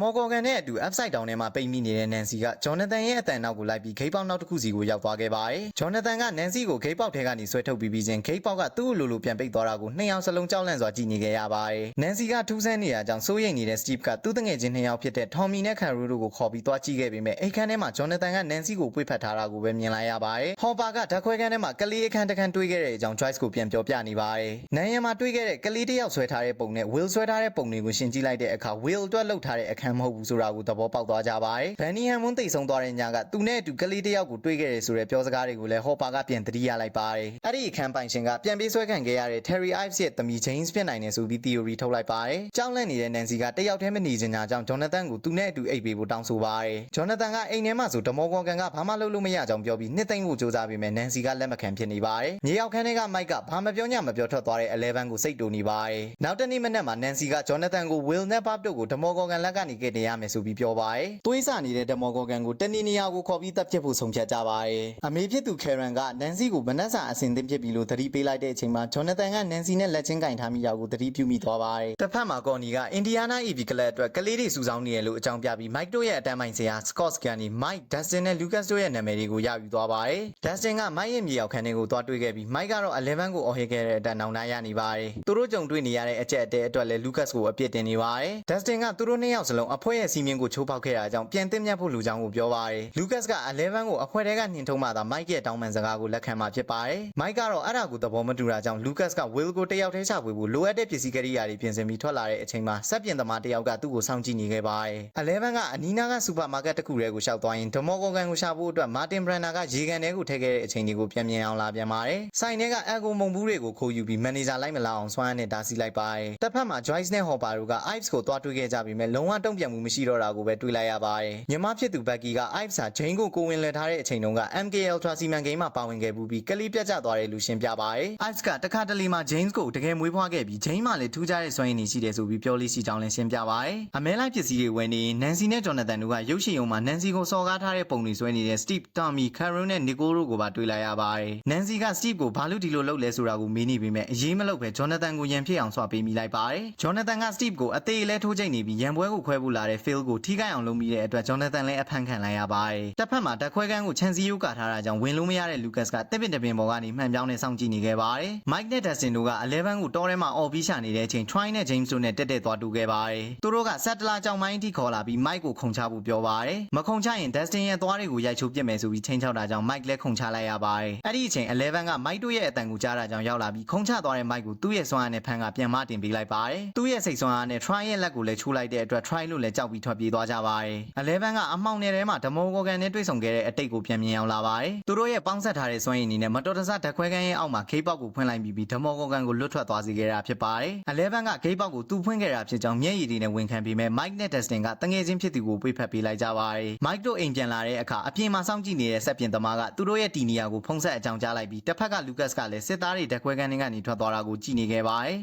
မော်ဂေါ်ဂန်နဲ့အတူ upside down ထဲမှာပိတ်မိနေတဲ့ Nancy က Jonathan ရဲ့အတန်နောက်ကိုလိုက်ပြီးဂိတ်ပေါက်နောက်တစ်ခုစီကိုရောက်သွားခဲ့ပါတယ်။ Jonathan က Nancy ကိုဂိတ်ပေါက်ထဲကနေဆွဲထုတ်ပြီးပြီးချင်းဂိတ်ပေါက်ကသူ့ကိုလိုလိုပြန်ပိတ်သွားတာကိုနှစ်ယောက်စလုံးကြောက်လန့်စွာကြည့်နေခဲ့ရပါတယ်။ Nancy ကထူးဆန်းနေရကြောင်းစိုးရိမ်နေတဲ့ Steve ကသူ့တငယ်ချင်းနှစ်ယောက်ဖြစ်တဲ့ Tommy နဲ့ Carol တို့ကိုခေါ်ပြီးသွားကြည့်ခဲ့ပေမဲ့အိတ်ခမ်းထဲမှာ Jonathan က Nancy ကိုပွေ့ဖက်ထားတာကိုပဲမြင်လိုက်ရပါတယ်။ Hopper ကဓာတ်ခွဲခန်းထဲမှာကလေးအခန်းတစ်ခန်းတွေ့ခဲ့တဲ့အကြောင်း Joyce ကိုပြန်ပြောပြနေပါတယ်။နန်းရံမှာတွေ့ခဲ့တဲ့ကလေးတစ်ယောက်ဆွဲထားတဲ့ပုံနဲ့ Will ဆွဲထားတဲ့ပုံတွေကိုရှင်းကြည့်လိုက်တဲ့အခါ Will အတွက်လှုပ်ထားတဲ့အခန်းမဟုတ်ဘူးဆိုတာကိုသဘောပေါက်သွားကြပါတယ်။ Benny Hammond တိတ်ဆုံးသွားတဲ့ညကသူနဲ့အတူကလေးတစ်ယောက်ကိုတွေ့ခဲ့တယ်ဆိုတဲ့ပြောစကားတွေကိုလည်း Hopper ကပြန်သတိရလိုက်ပါတယ်။အဲ့ဒီအခန်းပိုင်ရှင်ကပြန်ပေးဆွဲခံခဲ့ရတဲ့ Terry Ives ရဲ့သမီး James ဖြစ်နိုင်တယ်ဆိုပြီး theory ထုတ်လိုက်ပါတယ်။ကြောက်လန့်နေတဲ့ Nancy ကတယောက်တည်းမနေချင်တာကြောင့် Jonathan ကိုသူနဲ့အတူအိပ်ပေးဖို့တောင်းဆိုပါတယ်။ Jonathan ကအိမ်ထဲမှာဆိုဒမော်ဂေါ်ကန်ကဘာမှလုပ်လို့မရကြောင်းပြောပြီးနှစ်သိမ့်ဖို့ကြိုးစားပေမဲ့ Nancy ကလက်မခံဖြစ်နေပါတယ်။မြေရောက်ခန်းထဲက Mike ကဘာမပြောညမပြောထွက်သွားတဲ့ Eleven ကိုစိတ်တူနေပါတယ်။နောက်တနေ့မနက်မှာ Nancy က Jonathan ကို Will နဲ့ Bob တို့ကိုဒမော်ဂေါ်ကန်လက်ကနေကယ်တင်ရမယ်ဆိုပြီးပြောပါတယ်။သွေးစာနေတဲ့ဒမော်ဂေါ်ကန်ကိုတနည်းနေရာကိုခေါ်ပြီးတပ်ဖြတ်ဖို့ဆုံးဖြတ်ကြပါတယ်။အမေဖြစ်သူ Karen က Nancy ကိုမနှက်စာအစင်သင့်ဖြစ်ပြီလို့သတိပေးလိုက်တဲ့အချိန်မှာ Jonathan က Nancy နဲ့လက်ချင်းကင်ထားမိတာကိုသတိပြုမိသွားပါတယ်။တစ်ဖက်မှာ Connie က Indiana EV ကလပ်အတွက်ကလေးတွေစုဆောင်းနေရလို့အကြောင်းပြပြီး Mike တို့ရဲ့အတန်းပိုင်ဆရာ Scott ကနေ Mike, Dustin နဲ့ Lucas တို့ရဲ့နာမည်တွေကိုရယူသွားပါတယ်။ Dustin က Mike ရဲ့မြေရောက်ခန်းထဲကိုသွားတွေ့ခဲ့ပြီး Mike ကတော့ Eleven ကိုအော်ဟစ်ခဲ့တဲ့အတွက်နောင်တရနေပါတယ်။သူတို့ကြုံတွေ့နေရတဲ့အကြက်အတဲအတွက်လည်း Lucas ကိုအပြစ်တင်နေပါတယ်။ Dustin ကသူတို့နှစ်ယောက်စလုံးအဖွဲ့ရဲ့စီမင်းကိုချိုးဖောက်ခဲ့တာကြောင့်ပြန်တင်မြတ်ဖို့လူကြောင်းကိုပြောပါတယ်။ Lucas က Eleven ကိုအဖွဲ့ထဲကနှင်ထုတ်မှသာ Mike ရဲ့တောင်းပန်စကားကိုလက်ခံမှာဖြစ်ပါတယ်။ Mike ကတော့အဲ့ဒါကိုသဘောမတူတာကြောင့် Lucas က Will ကိုတယောက်တည်းချပွေဖို့လိုအပ်တဲ့ပစ္စည်းကိရိယာတွေပြင်ဆင်ပြီးထွက်လာတဲ့အချိန်မှာစက်ပြင်သမားတယောက်ကသူ့ကိုစောင့်ကြည့်နေခဲ့ပါတယ်။ Eleven ကအနီးနားကစူပါမားကတ်တစ်ခုထဲကိုရှောက်သွားရင်ဒမော်ဂေါ်ကန်ကိုရှာဖို့အတွက် Martin Brunner ကရေကန်ထဲကိုထည့်ခဲ့တဲ့အချိန်တွေကိုပြန်မြင်အောင်လာပြန်ပါတယ်။ဆိုင်ထဲကအယ်ကိုမုံဘူးတွေကိုခိုးယူပြီးမန်နေဂျာလိုက်မလာအောင်ဆွမ်းအားနဲ့တားဆီးလိုက်ပါတယ်။တစ်ဖက်မှာ Joyce နဲ့ Hopper တို့က Ives ကိုသွားတွေ့ခဲ့ကြပေမဲ့လုံးဝတုံ့ပြန်မှုမရှိတော့တာကိုပဲတွေ့လိုက်ရပါတယ်။ညီမဖြစ်သူ Becky က Ives ဟာ Jane ကိုကိုဝင်လည်ထားတဲ့အချိန်တုန်းက MK Ultra စီမံကိန်းမှာပါဝင်ခဲ့မှုပြီးကလေးပြတ်ကျသွားတယ်လို့ရှင်းပြပါတယ်။ Ives ကတခါတလေမှာ James ကိုတကယ်မွေးဖွားခဲ့ပြီး Jane မှလည်းထူးခြားတဲ့စွမ်းရည်နေရှိတယ်ဆိုပြီးပြောလေးရှိကြောင်းလည်းရှင်းပြပါတယ်။အမဲလိုက်ပစ္စည်းတွေဝယ်နေရင် Nancy နဲ့ Jonathan တို့ကရုပ်ရှင်ရုံမှာ Nancy ကိုစော်ကားထားတဲ့ပုံတွေဆွဲနေတဲ့ Steve, Tommy, Carol နဲ့ Nicole တို့ကိုပါတွေ့လိုက်ရပါတယ်။ Nancy က Steve ကိုဘာလို့ဒီလိုလုပ်လဲဆိုတာကိုမေးနေပေမဲ့အရေးမလုပ်ပဲ Jonathan ကိုရန်ဖြစ်အောင်ဆွပေးမိလိုက်ပါတယ်။ Jonathan က Steve ကိုအသေးလဲထိုးချိတ်နေပြီးရန်ပွဲကိုခွဲဖို့လာတဲ့ Phil ကိုထိခိုက်အောင်လုပ်မိတဲ့အတွက် Jonathan လည်းအဖမ်းခံလိုက်ရပါတယ်။တစ်ဖက်မှာဓာတ်ခွဲခန်းကိုခြံစည်းရိုးကာထားတာကြောင့်ဝင်လို့မရတဲ့ Lucas ကတစ်ပင်တစ်ပင်ပေါ်ကနေမှန်ပြောင်းနဲ့စောင့်ကြည့်နေခဲ့ပါတယ်။ Mike နဲ့ Dustin တို့က Eleven ကိုတောထဲမှာအော်ပြီးရှာနေတဲ့အချိန် Troy နဲ့ James တို့နဲ့တက်တက်သွားတူခဲ့ပါတယ်။သူတို့ကဆတ်တလာကြောင်မိုင်းအထိခေါ်လာပြီး Mike ကိုခုန်ချဖို့ပြောပါတယ်။မခုန်ချရင် Dustin ရဲ့သွားတွေကိုရိုက်ချိုးပစ်မယ်ဆိုပြီးချိန်ချောက်တာကြောင့် Mike လည်းခုန်ချလိုက်ရပါတယ်။အဲ့ဒီအချိန် Eleven က Mike တို့ရဲ့အတန်ကိုကြားတာကြောင့်ရောက်လာပြီးခုန်ချသွားတဲ့ Mike ကိုသူ့ရဲ့စွမ်းအားနဲ့ဖမ်းကပြန်မတင်ပေးလိုက်ပါတယ်။သူ့ရဲ့စိတ်စွမ်းအားနဲ့ Troy ရဲ့လက်ကိုလည်းချိုးလိုက်တဲ့အတွက် Troy လို့လည်းကြောက်ပြီးထွက်ပြေးသွားကြပါတယ်။ Eleven ကအမှောင်နယ်ထဲမှာဓမောဂေါ်ကန်နဲ့တွေ့ဆုံခဲ့တဲ့အတိတ်ကိုပြန်မြင်အောင်လာပါတယ်။သူတို့ရဲ့ပေါင်းဆက်ထားတဲ့စွမ်းရည်အနေနဲ့မတော်တဆဓာတ်ခွဲခန်းရဲ့အောက်မှာဂိတ်ပေါက်ကိုဖွင့်လိုက်ပြီးပြီးဓမောဂေါ်ကန်ကိုလွတ်ထွက်သွားစေခဲ့တာဖြစ်ပါတယ်။ Eleven ကဂိတ်ပေါက်ကိုသူဖွင့်ခဲ့တာဖြစ်ကြောင်းမျက်ရည်တွေနဲ့ဝန်ခံပေမဲ့ Mike နဲ့ Dustin ကတငယ်ချင်းဖြစ်သူကိုပွေ့ဖက်ပေးလိုက်ကြပါတယ်။ Mike တို့အိမ်ပြန်လာတဲ့အခါအပြင်မှာစောင့်ကြည့်နေတဲ့စက်ပြင်သမားကသူတို့ရဲ့တီနီယာကိုဖုံးဆက်အကြောင်းကြားလိုက်ပြီးတစ်ဖက်က Lucas ကလည်းစစ်သားတွေဓာတ်ခွဲခန်းထဲကနေထွက်သွားတာကိုကြည့်နေခဲ့ပါတယ်